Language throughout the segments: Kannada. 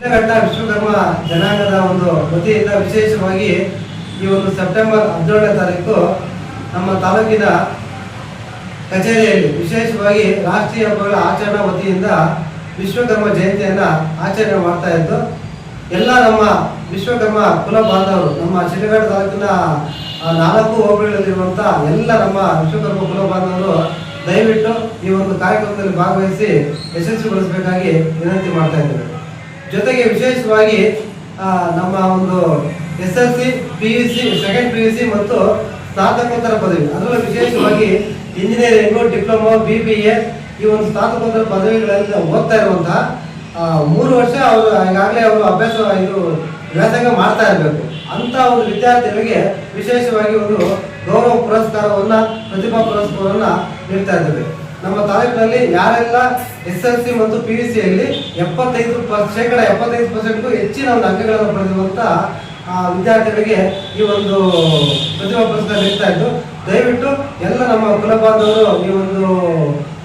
ಘಟ್ಟ ವಿಶ್ವಕರ್ಮ. ಜನಾಂಗದ ಒಂದು ವತಿಯಿಂದ ವಿಶೇಷವಾಗಿ ಈ ಒಂದು ಸೆಪ್ಟೆಂಬರ್ ಹದಿನೇಳನೇ ತಾರೀಕು ನಮ್ಮ ತಾಲೂಕಿನ ಕಚೇರಿಯಲ್ಲಿ ವಿಶೇಷವಾಗಿ ರಾಷ್ಟ್ರೀಯ ಹಬ್ಬಗಳ ಆಚರಣಾ ವತಿಯಿಂದ ವಿಶ್ವಕರ್ಮ ಜಯಂತಿಯನ್ನು ಆಚರಣೆ ಮಾಡ್ತಾ ಇದ್ದು, ಎಲ್ಲ ನಮ್ಮ ವಿಶ್ವಕರ್ಮ ಕುಲ ಬಾಂಧವರು ನಮ್ಮ ಶಿರಘಟ್ಟ ತಾಲೂಕಿನ ನಾಲ್ಕು ಹೋಬಳಿಗಳಲ್ಲಿರುವಂಥ ಎಲ್ಲ ನಮ್ಮ ವಿಶ್ವಕರ್ಮ ಕುಲ ಬಾಂಧವರು ದಯವಿಟ್ಟು ಈ ಒಂದು ಕಾರ್ಯಕ್ರಮದಲ್ಲಿ ಭಾಗವಹಿಸಿ ಯಶಸ್ವಿಗೊಳಿಸಬೇಕಾಗಿ ವಿನಂತಿ ಮಾಡ್ತಾ ಇದ್ದೇವೆ. ಜೊತೆಗೆ ವಿಶೇಷವಾಗಿ ನಮ್ಮ ಒಂದು S L C P U C second P U C ಮತ್ತು ಸ್ನಾತಕೋತ್ತರ ಪದವಿ. ಅದರಲ್ಲೂ ವಿಶೇಷವಾಗಿ engineering diploma B B A ಈ ಒಂದು ಸ್ನಾತಕೋತ್ತರ ಪದವಿಗಳಲ್ಲಿ ಓದ್ತಾ ಇರುವಂತಹ ಮೂರು ವರ್ಷ ಅವರು ಈಗಾಗಲೇ ಅವರು ಅಭ್ಯಾಸ ಇದು ವ್ಯಾಸಂಗ ಮಾಡ್ತಾ ಇರಬೇಕು. ಅಂತ ಒಂದು ವಿದ್ಯಾರ್ಥಿಗಳಿಗೆ ವಿಶೇಷವಾಗಿ ಒಂದು ಗೌರವ ಪುರಸ್ಕಾರವನ್ನು, ಪ್ರತಿಭಾ ಪುರಸ್ಕಾರವನ್ನು ನೀಡ್ತಾ ಇದ್ದೇವೆ ನಮ್ಮ ತಾಲೂಕಿನಲ್ಲಿ ಯಾರೆಲ್ಲ ಎಸ್ ಎಲ್ ಸಿ ಮತ್ತು ಪಿ ಯು ಸಿಯಲ್ಲಿ ಎಪ್ಪತ್ತೈದು ಶೇಕಡ ಎಪ್ಪತ್ತೈದು ಪರ್ಸೆಂಟ್ಗೂ ಹೆಚ್ಚಿನ ಒಂದು ಅಂಕಗಳನ್ನು ಪಡೆದಿರುವಂತ ಆ, ವಿದ್ಯಾರ್ಥಿಗಳಿಗೆ ಈ ಒಂದು ಪ್ರತಿಭಾ ಪುರಸ್ಕಾರ ನೀಡ್ತಾ ಇದ್ದು ದಯವಿಟ್ಟು ಎಲ್ಲ ನಮ್ಮ ಕುಲಪಾದವರು ಈ ಒಂದು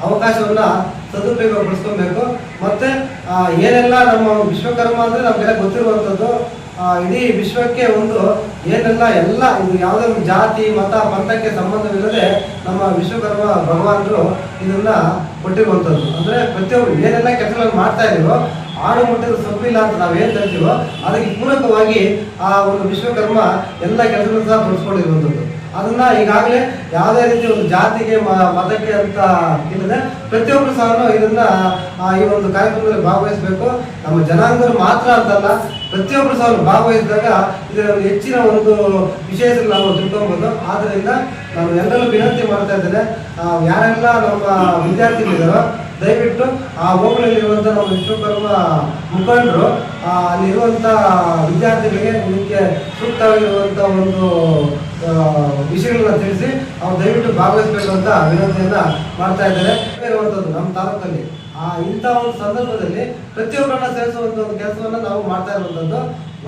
ಅವಕಾಶವನ್ನ ಸದುಪಯೋಗಪಡಿಸ್ಕೊಬೇಕು. ಮತ್ತೆ ಆ, ಏನೆಲ್ಲ ನಮ್ಮ ವಿಶ್ವಕರ್ಮ ಅಂದ್ರೆ ನಮಗೆಲ್ಲ ಗೊತ್ತಿರುವಂಥದ್ದು ಇಡೀ ವಿಶ್ವಕ್ಕೆ ಒಂದು ಏನೆಲ್ಲ ಎಲ್ಲ ಇದು ಯಾವುದೇ ಜಾತಿ, ಮತ, ಪಂಥಕ್ಕೆ ಸಂಬಂಧವಿಲ್ಲದೆ ನಮ್ಮ ವಿಶ್ವಕರ್ಮ ಭಗವಂತರು ಇದನ್ನ ಕೊಟ್ಟಿರುವಂಥದ್ದು. ಅಂದ್ರೆ ಪ್ರತಿಯೊಬ್ಬರು ಏನೆಲ್ಲ ಕೆಲಸಗಳನ್ನು ಮಾಡ್ತಾ ಇದೀವೋ ಆಡು ಮುಟ್ಟಿದ ಸೊಪ್ಪಿಲ್ಲ ಅಂತ ನಾವು ಏನ್ ಹೇಳ್ತೀವೋ ಅದಕ್ಕೆ ಪೂರಕವಾಗಿ ಆ ಒಂದು ವಿಶ್ವಕರ್ಮ ಎಲ್ಲ ಕೆಲಸಗಳನ್ನ ಸಹ ತೊಡಸ್ಕೊಂಡಿರುವಂಥದ್ದು ಅದನ್ನ ಈಗಾಗಲೇ ಯಾವುದೇ ರೀತಿ ಒಂದು ಜಾತಿಗೆ ಮತಕ್ಕೆ ಅಂತ ಇಲ್ಲದೆ ಪ್ರತಿಯೊಬ್ಬರು ಸಹ ಇದನ್ನ ಈ ಒಂದು ಕಾರ್ಯಕ್ರಮದಲ್ಲಿ ಭಾಗವಹಿಸಬೇಕು. ನಮ್ಮ ಜನಾಂಗರು ಮಾತ್ರ ಅಂತಲ್ಲ ಪ್ರತಿಯೊಬ್ಬರು ಸಹ ಭಾಗವಹಿಸಿದಾಗ ಇದರ ಹೆಚ್ಚಿನ ಒಂದು ವಿಷಯದಲ್ಲಿ ನಾವು ತಿಳ್ಕೊಬೋದು. ಆದ್ದರಿಂದ ನಾನು ಎಲ್ಲರೂ ವಿನಂತಿ ಮಾಡ್ತಾ ಇದ್ದೇನೆ ಯಾರೆಲ್ಲ ನಮ್ಮ ವಿದ್ಯಾರ್ಥಿಗಳಿದ್ದಾರೋ, ದಯವಿಟ್ಟು ಆ ಹೋಬಳಿಯಲ್ಲಿರುವಂಥ ನಮ್ಮ ವಿಶ್ವಕರ್ಮ ಮುಖಂಡರು ಅಲ್ಲಿರುವಂಥ ವಿದ್ಯಾರ್ಥಿಗಳಿಗೆ ನಿಮಗೆ ಸೂಕ್ತವಾಗಿರುವಂಥ ಒಂದು ವಿಷಯಗಳನ್ನ ತಿಳಿಸಿ ಅವ್ರು ದಯವಿಟ್ಟು ಭಾಗವಹಿಸಬೇಕು ಅಂತ ವಿನಂತಿಯನ್ನ ಮಾಡ್ತಾ ಇದ್ದಾರೆ. ಇರುವಂಥದ್ದು ನಮ್ಮ ತಾಲೂಕಲ್ಲಿ. ಆ, ಇಂಥ ಒಂದು ಸಂದರ್ಭದಲ್ಲಿ ಪ್ರತಿಯೊಬ್ಬರನ್ನ ಸೇರಿಸುವಂತ ಒಂದು ಕೆಲಸವನ್ನ ನಾವು ಮಾಡ್ತಾ ಇರುವಂಥದ್ದು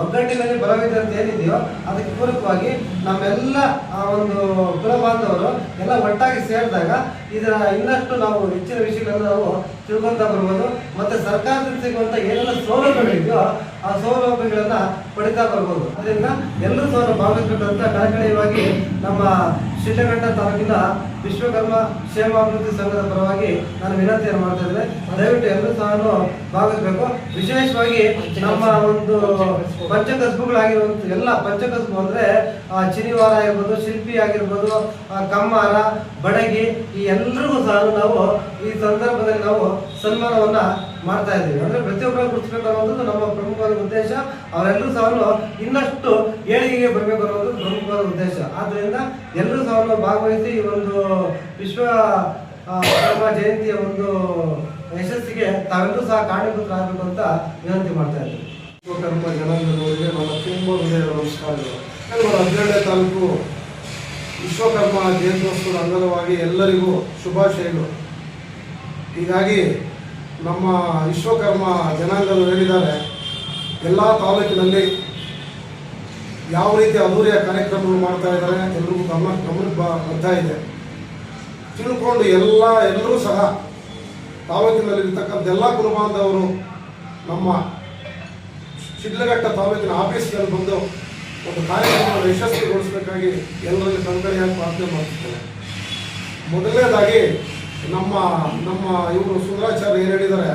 ಒಗ್ಗಟ್ಟಿನಲ್ಲಿ ಬಲವಿದೆ ಅಂತ ಏನಿದೆಯೋ ಅದಕ್ಕೆ ಪೂರಕವಾಗಿ ನಮ್ಮೆಲ್ಲ, ಆ, ಒಂದು ಕುಲ ಬಾಂಧವರು ಎಲ್ಲ ಒಟ್ಟಾಗಿ ಸೇರಿದಾಗ ಇದರ ಇನ್ನಷ್ಟು ನಾವು ಹೆಚ್ಚಿನ ವಿಷಯಗಳನ್ನು ನಾವು ತಿಳ್ಕೊತಾ ಬರ್ಬೋದು. ಮತ್ತೆ ಸರ್ಕಾರದಿಂದ ಸಿಗುವಂತ ಏನೆಲ್ಲ ಸೌಲಭ್ಯಗಳಿದೆಯೋ ಆ ಸೌಲಭ್ಯಗಳನ್ನ ಪಡಿತಾ ಬರ್ಬೋದು. ಅದರಿಂದ ಎಲ್ಲರೂ ಸಹ ಭಾಗವಹಿಸಬೇಕಂತ ಕಳಕಳಿಯಾಗಿ ನಮ್ಮ ಶಿಡ್ಲಘಟ್ಟ ತಾಲೂಕಿನ ವಿಶ್ವಕರ್ಮ ಕ್ಷೇಮಾಭಿವೃದ್ಧಿ ಸಂಘದ ಪರವಾಗಿ ನಾನು ವಿನಂತಿಯನ್ನು ಮಾಡ್ತಾ ಇದ್ದೇನೆ. ದಯವಿಟ್ಟು ಎಲ್ಲರೂ ಸಹ ಭಾಗವಹಿಸಬೇಕು. ವಿಶೇಷವಾಗಿ ನಮ್ಮ ಒಂದು ಪಂಚಕಸ್ಬುಗಳಾಗಿರುವಂಥ ಎಲ್ಲ ಪಂಚಕಸ್ಬು ಅಂದರೆ ಚಿನಿವಾರ ಆಗಿರ್ಬೋದು, ಶಿಲ್ಪಿ ಆಗಿರ್ಬೋದು ಕಮ್ಮಾರ, ಬಡಗಿ, ಈ ಎಲ್ರಿಗೂ ಸಹ ನಾವು ಈ ಸಂದರ್ಭದಲ್ಲಿ ನಾವು ಸನ್ಮಾನವನ್ನ ಮಾಡ್ತಾ ಇದ್ದೀವಿ. ಅಂದ್ರೆ ಪ್ರತಿಯೊಬ್ಬರು ಗುರುತಿಸಬೇಕು ಅನ್ನೋದು ನಮ್ಮ ಪ್ರಮುಖವಾದ ಉದ್ದೇಶ. ಅವರೆಲ್ಲರೂ ಸಹ ಇನ್ನಷ್ಟು ಏಳಿಗೆಗೆ ಬರಬೇಕು ಅನ್ನೋದು ಪ್ರಮುಖವಾದ ಉದ್ದೇಶ. ಆದ್ದರಿಂದ ಎಲ್ಲರೂ ಸಹ ಭಾಗವಹಿಸಿ ಈ ಒಂದು ವಿಶ್ವ ಜಯಂತಿಯ ಒಂದು ಯಶಸ್ಸಿಗೆ ತಾವೆಲ್ಲರೂ ಸಹ ಕಾರಣೀಭೂತರಾಗಬೇಕು ಅಂತ ವಿನಂತಿ ಮಾಡ್ತಾ ಇದ್ದೀವಿ ಜನಾಂಗದವರಿಗೆ ನನ್ನ ತುಂಬ ಹೃದಯದ ನಮಸ್ಕಾರಗಳು. ಹದಿನೇಳನೇ ತಾಲೂಕು ವಿಶ್ವಕರ್ಮ ಜಯಂತ್ಯೋತ್ಸವದ ಅಂಗನವಾಗಿ ಎಲ್ಲರಿಗೂ ಶುಭಾಶಯಗಳು. ಹೀಗಾಗಿ ನಮ್ಮ ವಿಶ್ವಕರ್ಮ ಜನಾಂಗದವರು ಹೇಳಿದ್ದಾರೆ, ಎಲ್ಲ ತಾಲೂಕಿನಲ್ಲಿ ಯಾವ ರೀತಿ ಅದೂರಿಯ ಕಾರ್ಯಕ್ರಮಗಳು ಮಾಡ್ತಾ ಇದ್ದಾರೆ ಎಲ್ರಿಗೂ ಗಮನ ಗಮನ ಬರ್ತಾ ಇದೆ. ತಿಳ್ಕೊಂಡು ಎಲ್ಲ ಎಲ್ಲರೂ ಸಹ ತಾಲೂಕಿನಲ್ಲಿರ್ತಕ್ಕಂಥ ಎಲ್ಲ ಕುರುಬಾಂಧವರು ನಮ್ಮ ಶಿಡ್ಲಘಟ್ಟ ತಾಲೂಕಿನ ಆಫೀಸ್ನಲ್ಲಿ ಬಂದು ಒಂದು ಕಾರ್ಯಕ್ರಮವನ್ನು ಯಶಸ್ವಿಗೊಳಿಸಬೇಕಾಗಿ ಎಲ್ಲರಲ್ಲಿ ಕಣ್ಕರಿಯಾಗಿ ಪ್ರಾರ್ಥನೆ ಮಾಡ್ತಿದ್ದೇನೆ. ಮೊದಲನೇದಾಗಿ ನಮ್ಮ ನಮ್ಮ ಇವರು ಸುಂದರಾಚಾರ್ಯ ಏನು ಹೇಳಿದ್ದಾರೆ,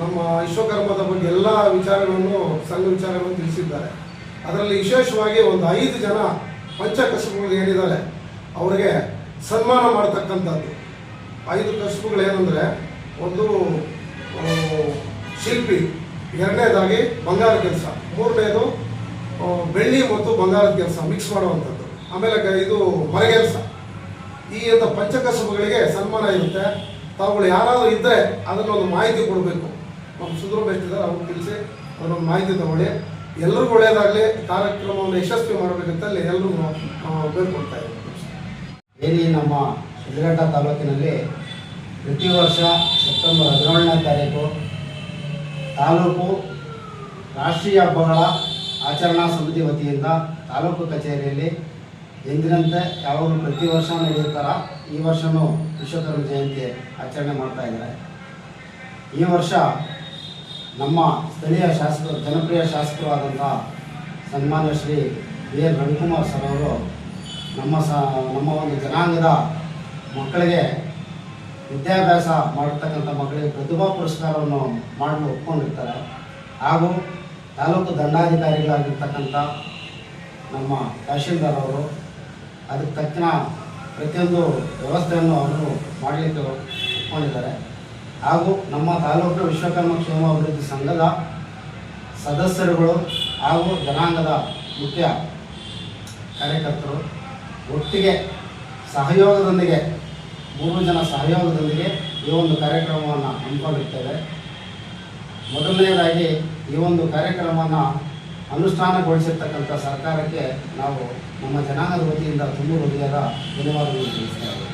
ನಮ್ಮ ವಿಶ್ವಕರ್ಮದ ಬಗ್ಗೆ ಎಲ್ಲ ವಿಚಾರಗಳನ್ನು ಸಂಘ ವಿಚಾರಗಳನ್ನು ತಿಳಿಸಿದ್ದಾರೆ. ಅದರಲ್ಲಿ ವಿಶೇಷವಾಗಿ ಒಂದು ಐದು ಜನ ಪಂಚಕಸುಬುಗಳು ಹೇಳಿದ್ದಾರೆ ಅವರಿಗೆ ಸನ್ಮಾನ ಮಾಡ್ತಕ್ಕಂಥದ್ದು. ಐದು ಕಸುಬುಗಳು ಏನಂದರೆ, ಒಂದು ಶಿಲ್ಪಿ, ಎರಡನೇದಾಗಿ ಬಂಗಾರ ಕೆಲಸ, ಮೂರನೇದು ಬೆಳ್ಳಿ ಮತ್ತು ಬಂಗಾರದ ಕೆಲಸ ಮಿಕ್ಸ್ ಮಾಡುವಂಥದ್ದು. ಆಮೇಲೆ ಇದು ಮರಗೆಲಸ. ಈ ಅಂತ ಪಂಚಕಸುಬುಗಳಿಗೆ ಸನ್ಮಾನ ಇರುತ್ತೆ. ತಾವುಗಳು ಯಾರಾದರೂ ಇದ್ದರೆ ಅದನ್ನೊಂದು ಮಾಹಿತಿ ಕೊಡಬೇಕು. ನಮ್ಮ ಸುಂದರ ಬೆಷ್ಟಿದ್ದಾರೆ ಅವ್ರು ತಿಳಿಸಿ, ಅದನ್ನೊಂದು ಮಾಹಿತಿ ತಗೊಳ್ಳಿ. ಎಲ್ರಿಗೂ ಒಳ್ಳೆಯದಾಗಲಿ ಕಾರ್ಯಕ್ರಮವನ್ನು ಯಶಸ್ವಿ ಮಾಡಬೇಕಂತಲ್ಲಿ ಎಲ್ಲರೂ ನಾವು ಇದ್ದೀವಿ ಏನಿ ನಮ್ಮ ಶಿಡ್ಲಘಟ್ಟ ತಾಲೂಕಿನಲ್ಲಿ ಪ್ರತಿ ವರ್ಷ ಸೆಪ್ಟೆಂಬರ್ ಹದಿನೇಳನೇ ತಾರೀಕು ತಾಲೂಕು ರಾಷ್ಟ್ರೀಯ ಹಬ್ಬಗಳ ಆಚರಣಾ ಸಮಿತಿ ವತಿಯಿಂದ ತಾಲೂಕು ಕಚೇರಿಯಲ್ಲಿ ಎಂದಿನಂತೆ ಯಾವಾಗಲೂ ಪ್ರತಿ ವರ್ಷ ನಡೆಯುತ್ತಾರ? ಈ ವರ್ಷವೂ ವಿಶ್ವಕರ್ಮ ಜಯಂತಿ ಆಚರಣೆ ಮಾಡ್ತಾ ಇದ್ದಾರೆ. ಈ ವರ್ಷ ನಮ್ಮ ಸ್ಥಳೀಯ ಶಾಸಕರು, ಜನಪ್ರಿಯ ಶಾಸಕರು ಆದಂಥ ಸನ್ಮಾನ್ಯ Shri B N Ravikumar sir ಅವರು ನಮ್ಮ ಸ, ನಮ್ಮ ಒಂದು ಜನಾಂಗದ ಮಕ್ಕಳಿಗೆ ವಿದ್ಯಾಭ್ಯಾಸ ಮಾಡಿರ್ತಕ್ಕಂಥ ಮಕ್ಕಳಿಗೆ ಪ್ರತಿಭಾ ಪುರಸ್ಕಾರವನ್ನು ಮಾಡಲು ಒಪ್ಕೊಂಡಿರ್ತಾರೆ. ಹಾಗೂ ತಾಲೂಕು ದಂಡಾಧಿಕಾರಿಗಳಾಗಿರ್ತಕ್ಕಂಥ ನಮ್ಮ ತಹಶೀಲ್ದಾರ್ ಅವರು ಅದಕ್ಕೆ ತಕ್ಷಣ ಪ್ರತಿಯೊಂದು ವ್ಯವಸ್ಥೆಯನ್ನು ಅವರು ಮಾಡಲಿಕ್ಕೆ ಒಪ್ಕೊಂಡಿದ್ದಾರೆ. ಹಾಗೂ ನಮ್ಮ ತಾಲೂಕು ವಿಶ್ವಕರ್ಮ ಕ್ಷೇಮ ಅಭಿವೃದ್ಧಿ ಸಂಘದ ಸದಸ್ಯರುಗಳು ಹಾಗೂ ಜನಾಂಗದ ಮುಖ್ಯ ಕಾರ್ಯಕರ್ತರು ಒಟ್ಟಿಗೆ ಸಹಯೋಗದೊಂದಿಗೆ, ಮೂರು ಜನ ಸಹಯೋಗದೊಂದಿಗೆ ಈ ಒಂದು ಕಾರ್ಯಕ್ರಮವನ್ನು ಹಮ್ಮಿಕೊಂಡಿರ್ತೇವೆ. ಮೊದಲನೇದಾಗಿ ಈ ಒಂದು ಕಾರ್ಯಕ್ರಮವನ್ನು ಅನುಷ್ಠಾನಗೊಳಿಸಿರ್ತಕ್ಕಂಥ ಸರ್ಕಾರಕ್ಕೆ ನಾವು ನಮ್ಮ ಜನಾಂಗದ ವತಿಯಿಂದ ತುಂಬ ಹೃದಯದ ಧನ್ಯವಾದಗಳನ್ನು ತಿಳಿಸ್ತೇವೆ.